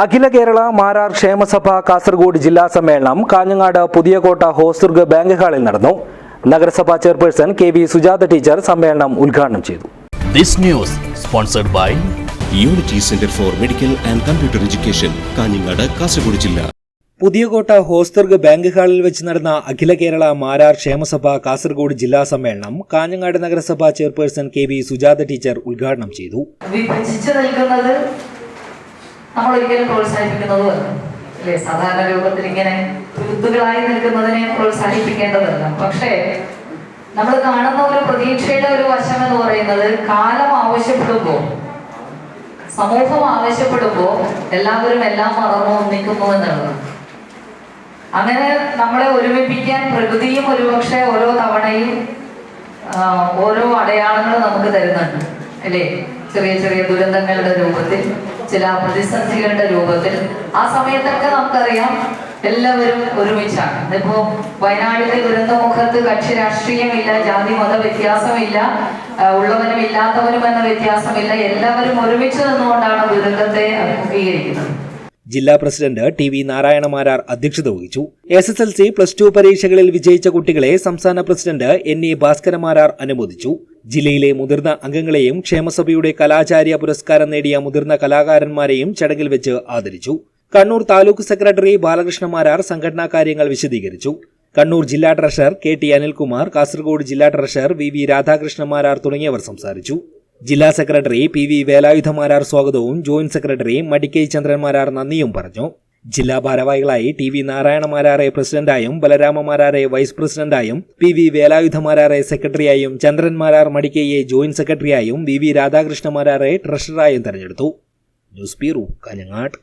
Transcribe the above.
അഖില കേരള മാരാർ ക്ഷേമസഭ കാസർഗോഡ് ജില്ലാ സമ്മേളനം കാഞ്ഞങ്ങാട് പുതിയകോട്ട ഹോസ്ദുർഗ് ബാങ്ക് ഹാളിൽ നടന്നു. നഗരസഭാ chairperson K V Sujatha teacher സമ്മേളനം ഉദ്ഘാടനം ചെയ്തു. This news sponsored by unity centre for medical and computer education Kanhangad Kasaragod ജില്ല. പുതിയകോട്ട ഹോസ്ദുർഗ് ബാങ്ക് ഹാളിൽ വെച്ച് നടന്ന അഖില കേരള മാരാർ ക്ഷേമസഭ കാസർഗോഡ് ജില്ലാ സമ്മേളനം കാഞ്ഞങ്ങാട് നഗരസഭാ chairperson K V Sujatha teacher ഉദ്ഘാടനം ചെയ്തു. വിഭജിച്ച് നിൽക്കുന്നത് നമ്മൾ ഒരിക്കലും പ്രോത്സാഹിപ്പിക്കുന്നതുമല്ല അല്ലേ? സാധാരണ രൂപത്തിൽ ഇങ്ങനെ തുരുത്തുകളായി നിൽക്കുന്നതിനെ പ്രോത്സാഹിപ്പിക്കേണ്ടതല്ല. പക്ഷേ നമ്മൾ കാണുന്ന ഒരു പ്രതീക്ഷയുടെ ഒരു വശം എന്ന് പറയുന്നത് കാലം ആവശ്യപ്പെടുമ്പോൾ സമൂഹം ആവശ്യപ്പെടുമ്പോൾ എല്ലാവരും എല്ലാം മറന്നു ഒന്നിക്കുന്നു എന്നുള്ളത് അങ്ങനെ നമ്മളെ ഒരുമിപ്പിക്കാൻ പ്രകൃതിയും ഒരുപക്ഷെ ഓരോ തവണയും ഓരോ അടയാളങ്ങളും നമുക്ക് തരുന്നുണ്ട്. അല്ലേ? ചെറിയ ചെറിയ ദുരന്തങ്ങളുടെ രൂപത്തിൽ. ചില പ്രതിസന്ധികളുടെ രൂപത്തിൽ. ആ സമയത്തൊക്കെ നമുക്കറിയാം എല്ലാവരും ഒരുമിച്ചാണ്. ഇപ്പോ വയനാടിലെ ദുരന്തമുഖത്ത് കക്ഷി രാഷ്ട്രീയമില്ല ജാതി മത വ്യത്യാസമില്ല ഉള്ളവനും ഇല്ലാത്തവനും എന്ന വ്യത്യാസമില്ല. എല്ലാവരും ഒരുമിച്ച് നിന്നുകൊണ്ടാണ് ദുരന്തത്തെ അഭിമുഖീകരിക്കുന്നത്. ജില്ലാ പ്രസിഡന്റ് ടി വി നാരായണമാരാർ അധ്യക്ഷത വഹിച്ചു. S S L C plus two പരീക്ഷകളിൽ വിജയിച്ച കുട്ടികളെ സംസ്ഥാന പ്രസിഡന്റ് എൻ എ ഭാസ്കരമാരാർ അനുമോദിച്ചു. ജില്ലയിലെ മുതിർന്ന അംഗങ്ങളെയും ക്ഷേമസഭയുടെ കലാചാര്യ പുരസ്കാരം നേടിയ മുതിർന്ന കലാകാരന്മാരെയും ചടങ്ങിൽ വെച്ച് ആദരിച്ചു. കണ്ണൂർ താലൂക്ക് സെക്രട്ടറി ബാലകൃഷ്ണ മാരാർ സംഘടനാ കാര്യങ്ങൾ വിശദീകരിച്ചു. കണ്ണൂർ ജില്ലാ treasurer K T Anilkumar Kasaragod ജില്ലാ ട്രഷറർ വി വി രാധാകൃഷ്ണമാരാർ തുടങ്ങിയവർ സംസാരിച്ചു. ജില്ലാ സെക്രട്ടറി പി വി വേലായുധമാരാർ സ്വാഗതവും ജോയിന്റ് സെക്രട്ടറി മടിക്കൈ ചന്ദ്രന്മാരാർ നന്ദിയും പറഞ്ഞു. ജില്ലാ ഭാരവാഹികളായി ടി വി നാരായണമാരാറെ പ്രസിഡന്റായും ബലരാമമാരാറെ വൈസ് പ്രസിഡന്റായും പി വി വേലായുധമാരാറെ സെക്രട്ടറിയായും ചന്ദ്രൻമാരാർ മടിക്കയെ ജോയിന്റ് സെക്രട്ടറിയായും വി വി രാധാകൃഷ്ണമാരാറെ ട്രഷററായും തെരഞ്ഞെടുത്തു. News bureau Kanhangad